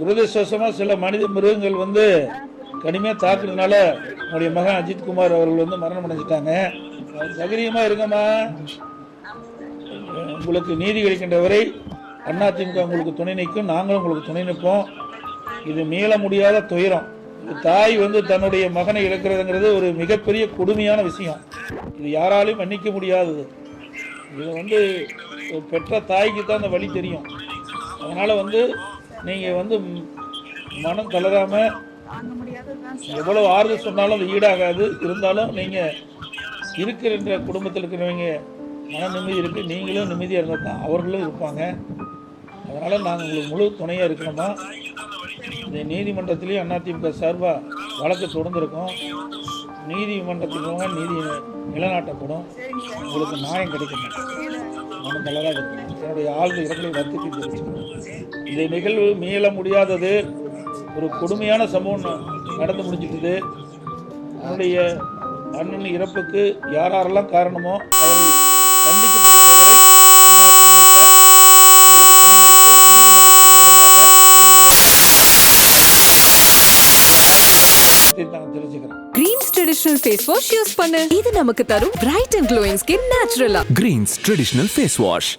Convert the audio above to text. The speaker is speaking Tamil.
துரதிருஷ்டவசமாக சில மனித மிருகங்கள் வந்து கடுமையாக தாக்குறதுனால உங்களுடைய மகன் அஜித்குமார் அவர்கள் வந்து மரணம் அடைஞ்சிட்டாங்க. சகரியமாக இருங்கம்மா. உங்களுக்கு நீதி கிடைக்கின்ற வரை அதிமுக உங்களுக்கு துணை நிற்கும் நாங்களும் உங்களுக்கு துணை நிற்போம். இது மீள முடியாத துயரம். தாய் வந்து தன்னுடைய மகனை இழக்கிறதுங்கிறது ஒரு மிகப்பெரிய கொடுமையான விஷயம். இது யாராலையும் மன்னிக்க முடியாதது. இது வந்து பெற்ற தாய்க்கு தான் அந்த வழி தெரியும். அதனால் வந்து நீங்கள் வந்து மனம் தளராமல் எவ்வளவு ஆறுதல் சொன்னாலும் அது ஈடாகாது. இருந்தாலும் நீங்கள் இருக்கிற குடும்பத்தில் இருக்கிறவங்க மன நிம்மதி இருக்குது நீங்களும் நிம்மதியாக இருந்தால் தான் அவர்களும் இருப்பாங்க. அதனால் நாங்கள் உங்களுக்கு முழு துணையாக இருக்கிறோமா? இந்த நீதிமன்றத்திலையும் அதிமுக சார்பாக வழக்கு தொடர்ந்துருக்கோம். நீதிமன்றத்துக்கு நீதி நிலநாட்டப்படும். உங்களுக்கு நியாயம் கிடைக்கும் மனம் இருக்கும் என்னுடைய ஆழ்ந்த இரங்கலை வருத்தத்தை தெரிவிச்சுக்கிறேன் இந்த நிகழ்வு மீள முடியாதது ஒரு கொடுமையான சம்பவம் ந- நடந்து முடிஞ்சிட்டது என்னுடைய அண்ணன் இறப்புக்கு யார் யாரெல்லாம் காரணமோ அவர்கள் தண்டிக்கப்படுகின்ற வரை அதிமுக தெரிஞ்சுக்கிறேன். ட்ரெடிஷனல் ஃபேஸ் வாஷ் யூஸ் பண்ணு. இது நமக்கு தரும் பிரைட் அண்ட் க்ளோயிங் ஸ்கின் நேச்சுரலா கிரீன்ஸ் ட்ரெடிஷனல் ஃபேஸ் வாஷ்